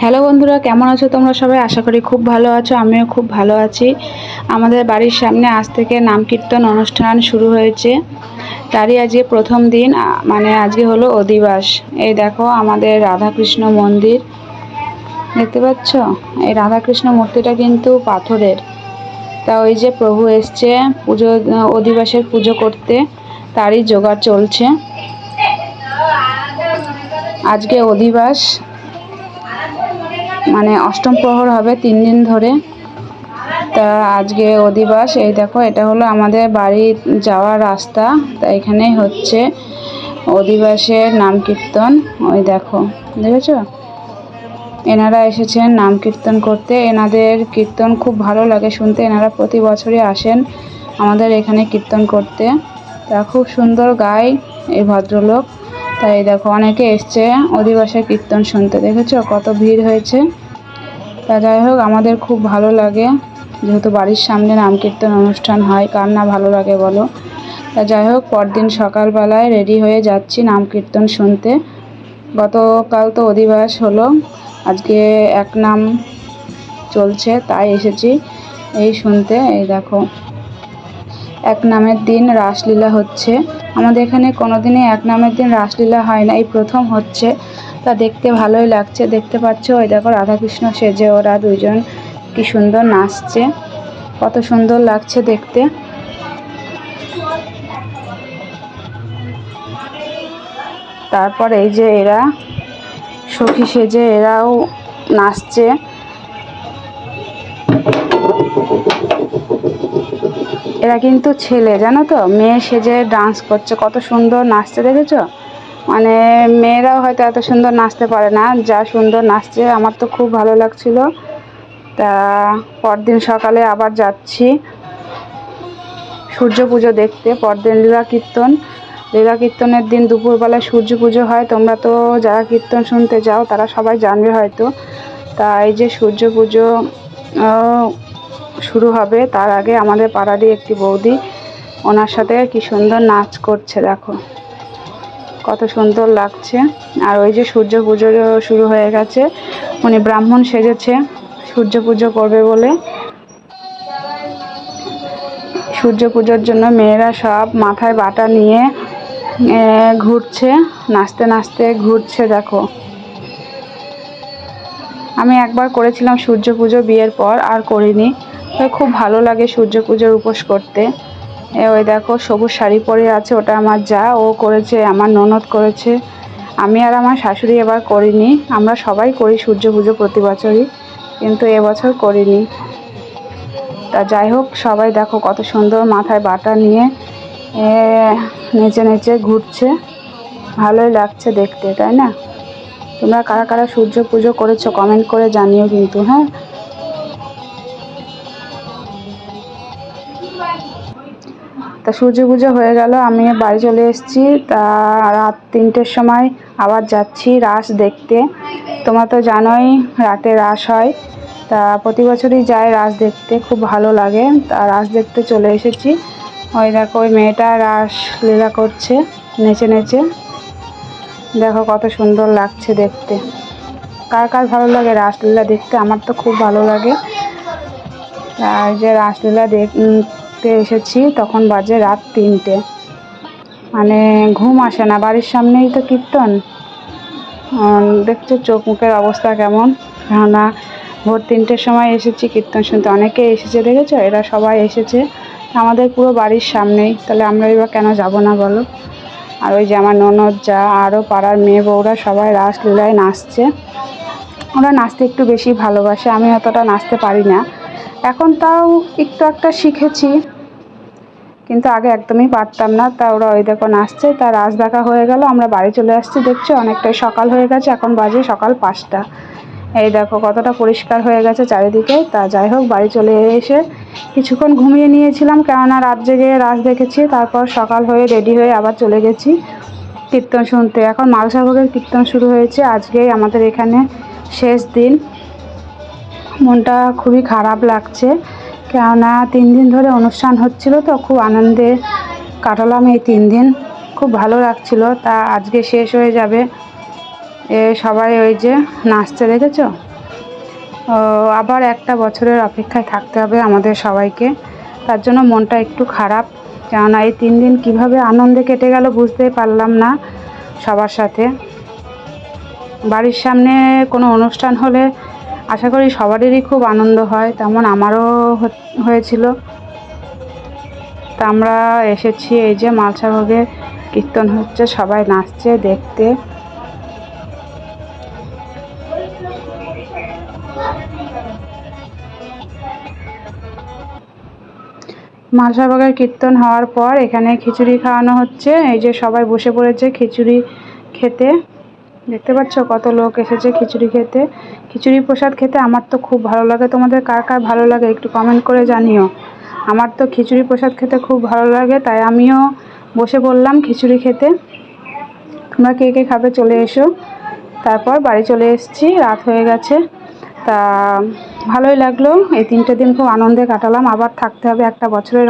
Hello বন্ধুরা, কেমন আছো তোমরা সবাই? আশা করি খুব ভালো আছো, আমিও খুব ভালো আছি। আমাদের বাড়ির সামনে আজ থেকে নাম কীর্তন অনুষ্ঠান শুরু হয়েছে। তারই আজকে প্রথম দিন মানে আজকে হলো অধিবাস। এই দেখো আমাদের রাধাকৃষ্ণ মন্দির। দেখতে পাচ্ছ? এই রাধাকৃষ্ণ মূর্তিটা কিন্তু পাথরের। তা ওই যে প্রভু এসছে পুজো, অধিবাসের পুজো করতে, তারই জোগাড় চলছে। আজকে অধিবাস। মানে অষ্টম প্রহর হবে তিন দিন ধরে। তা আজকে অধিবাস, এই দেখো, এটা হলো আমাদের বাড়ি যাওয়ার রাস্তা। তা এখানেই হচ্ছে অধিবাসের নাম কীর্তন ওই দেখো, দেখেছ? এনারা এসেছেন নাম কীর্তন করতে। এনাদের কীর্তন খুব ভালো লাগে শুনতে। এনারা প্রতি বছরই আসেন আমাদের এখানে কীর্তন করতে। তা খুব সুন্দর গায় এই ভদ্রলোক। তাই দেখো, অনেকে এসছে অধিবাসের কীর্তন শুনতে। দেখেছ? কত ভিড় হয়েছে। তা যাই হোক, আমাদের খুব ভালো লাগে যেহেতু বাড়ির সামনে নাম কীর্তন অনুষ্ঠান হয়। কার না ভালো লাগে বলো? তা যাই হোক, পরদিন সকালবেলায় রেডি হয়ে যাচ্ছি নাম কীর্তন শুনতে। গতকাল তো অধিবাস হলো, আজকে এক নাম চলছে, তাই এসেছি এই শুনতে। এই দেখো, এক নামের দিন রাসলীলা হচ্ছে। আমাদের এখানে কোনোদিনই এক নামের দিন রাসলীলা হয় না, এই প্রথম হচ্ছে। তা দেখতে ভালোই লাগছে। দেখতে পাচ্ছ ওই দেখো রাধাকৃষ্ণ সেজে ওরা দুজন কি সুন্দর নাচছে। কত সুন্দর লাগছে দেখতে। তারপর এই যে এরা, সখী সেজে এরাও নাচছে। এরা কিন্তু ছেলে, জানো তো? মেয়ে সেজে ডান্স করছে। কত সুন্দর নাচতে দেখেছ? মানে মেয়েরাও হয়তো এত সুন্দর নাচতে পারে না, যা সুন্দর নাচছে, আমার তো খুব ভালো লাগছিল। তা পরদিন সকালে আবার যাচ্ছি। সূর্য পুজো দেখতে, পরদিন লীলা কীর্তন। লীলা কীর্তনের দিন দুপুরবেলায় সূর্য পুজো হয়, তোমরা তো যারা কীর্তন শুনতে যাও, তারা সবাই জানবে হয়তো। তা এই যে সূর্য পুজো শুরু হবে, তার আগে আমাদের পাড়ারই একটি বৌদি, ওনার সাথে কি সুন্দর নাচ করছে, দেখো। কত সুন্দর লাগছে। আর ওই যে সূর্য পুজো শুরু হয়ে গেছে, উনি ব্রাহ্মণ সেজেছে, সূর্য পুজো করবে বলে। সূর্য পুজোর জন্য মেয়েরা সব মাথায় বাটা নিয়ে ঘুরছে, নাচতে নাচতে ঘুরছে, দেখো। আমি একবার করেছিলাম সূর্য পুজো বিয়ের পর, আর করিনি। খুব ভালো লাগে সূর্য পুজোর উপোস করতে। ওই দেখো, সবুজ শাড়ি পরে আছে, ওটা আমার যা, ও করেছে, আমার ননদ করেছে। আমি আর আমার শাশুড়ি এবার করিনি, আমরা সবাই করি সূর্য পুজো প্রতি বছরই, কিন্তু এবছর করিনি। তা যাই হোক, সবাই দেখো কত সুন্দর মাথায় বাটা নিয়ে নেচে নেচে ঘুরছে। ভালোই লাগছে দেখতে, তাই না? তোমরা কারা কারা সূর্য পুজো করেছ কমেন্ট করে জানিও কিন্তু হ্যাঁ? তা সূর্য পুজো হয়ে গেল, আমি বাড়ি চলে এসেছি। তা রাত তিনটের সময় আবার যাচ্ছি রাস দেখতে। তোমরা তো জানোই রাতে রাস হয়। তা প্রতি বছরই যাই রাস দেখতে, খুব ভালো লাগে। তা রাস দেখতে চলে এসেছি। ওই দেখো, ওই মেয়েটা রাস লীলা করছে, নেচে নেচে। দেখো কত সুন্দর লাগছে দেখতে। কার কার ভালো লাগে রাসলীলা দেখতে? আমার তো খুব ভালো লাগে। আর যে রাসলীলা দেখতে এসেছি, তখন বাজে রাত তিনটে। মানে ঘুম আসে না, বাড়ির সামনেই তো কীর্তন। দেখছ চোখ মুখের অবস্থা কেমন? কেননা ভোর তিনটের সময় এসেছি, কীর্তন শুনতে। অনেকে এসেছে, দেখেছ? এরা সবাই এসেছে। আমাদের পুরো বাড়ির সামনেই। তাহলে আমরা এবার কেন যাব না বলো? আর ওই যে আমার ননদ যা, আরও পাড়ার মেয়ে বউরা সবাই রাসলীলায় নাচছে। ওরা নাচতে একটু বেশি ভালোবাসে, আমি অতটা নাচতে পারি না। এখন তাও একটু একটা শিখেছি। কিন্তু আগে একদমই পারতাম না। তা ওরা ওই দেখো নাচছে তা রাস দেখা হয়ে গেল, আমরা বাড়ি চলে আসছি, দেখছ? অনেকটাই সকাল হয়ে গেছে, এখন বাজে সকাল পাঁচটা। এই দেখো কতটা পরিষ্কার হয়ে গেছে চারিদিকে। তা যাই হোক, বাড়ি চলে এসে কিছুক্ষণ ঘুমিয়ে নিয়েছিলাম, কেননা রাত জেগে রাস দেখেছি, তারপর সকাল হয়ে রেডি হয়ে আবার চলে গেছি কীর্তন শুনতে। এখন মালসা ভোগের কীর্তন শুরু হয়েছে, আজকেই আমাদের এখানে শেষ দিন। মনটা খুবই খারাপ লাগছে। কেননা তিন দিন ধরে অনুষ্ঠান হচ্ছিল তো, খুব আনন্দে কাটালাম এই তিন দিন। খুব ভালো লাগছিল, তা আজকে শেষ হয়ে যাবে। এ সবাই ওই যে নাচতে দেখেছ? আবার একটা বছরের অপেক্ষায় থাকতে হবে আমাদের সবাইকে। তার জন্য মনটা একটু খারাপ, কেননা এই তিন দিন কীভাবে আনন্দে কেটে গেল বুঝতেই পারলাম না সবার সাথে। বাড়ির সামনে কোনো অনুষ্ঠান হলে আশা করি সবারই খুব আনন্দ হয়, তেমন আমারও হয়েছিল। তা আমরা এসেছি এই যে মালসা ভোগে কীর্তন হচ্ছে, সবাই নাচছে, দেখতে। মালসাবাগের কীর্তন হওয়ার পর এখানে খিচুড়ি খাওয়ানো হচ্ছে, এই যে সবাই বসে পড়েছে খিচুড়ি খেতে। দেখতে পাচ্ছ কত লোক এসেছে খিচুড়ি খেতে। খিচুড়ি প্রসাদ খেতে আমার তো খুব ভালো লাগে। তোমাদের কার কার ভালো লাগে একটু কমেন্ট করে জানিও। আমার তো খিচুড়ি প্রসাদ খেতে খুব ভালো লাগে, তাই আমিও বসে বললাম খিচুড়ি খেতে। তোমরা কে কে খাবে চলে এসো। তারপর বাড়ি চলে এসেছি, রাত হয়ে গেছে। তা ভালোই লাগল, এই তিনটে দিন খুব আনন্দে কাটালাম। আবার থাকতে হবে একটা বছরের